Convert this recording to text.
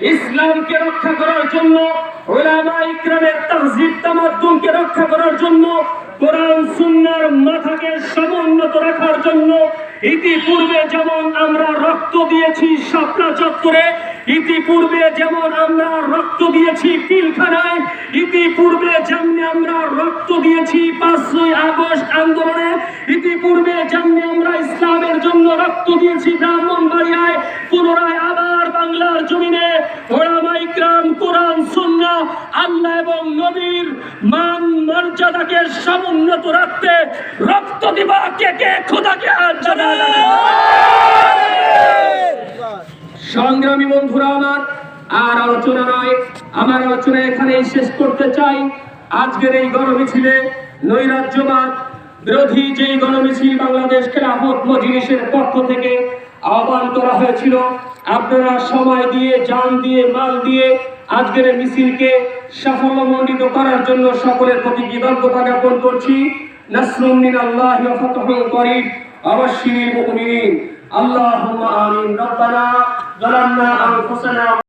ইসলামকে রক্ষা করার জন্য রক্ষা করার জন্য মাথাকে সমুন্নত রাখার জন্য ইতিপূর্বে যেমন আমরা রক্ত দিয়েছি শাপলা চত্বরে, ইতিপূর্বে যেমন আমরা রক্ত দিয়েছি পিলখানায়, ইতিপূর্বে যেমন আমরা রক্ত দিয়েছি পাঁচই আগস্ট আন্দোলনে, ইতিপূর্বে যেমন আমরা ইসলামের জন্য রক্ত দিয়েছি ব্রাহ্মণবাড়িয়ায় কোরআন, সুন্নাহ, আল্লাহ এবং নবীর মান মর্যাদাকে সমুন্নত রাখতে রক্ত দিবা কে কে, খোদাকে আজ সংগ্রামী বন্ধুরা আমার, আর আলোচনা নয়, আমার আলোচনা এখানেই শেষ করতে চাই। আজকের এই গণমিছিলে নৈরাজ্যবাদ বিরোধী যেই গণমিছিল বাংলাদেশ খেলাফত মজলিসের পক্ষ থেকে আহ্বান করা হয়েছিল, আপনারা সময় দিয়ে যান দিয়ে, মাল দিয়ে আজকের এই মিছিলকে সাফল্যমণ্ডিত করার জন্য সকলের প্রতি কৃতজ্ঞতা জ্ঞাপন করছি। নাসরুম মিন আল্লাহ ওয়া ফাতহুল করিম আবাশশিরিল মুমিনিন। আল্লাহুম্মা আমিন। রব্বানা যালামনা আনফুসানা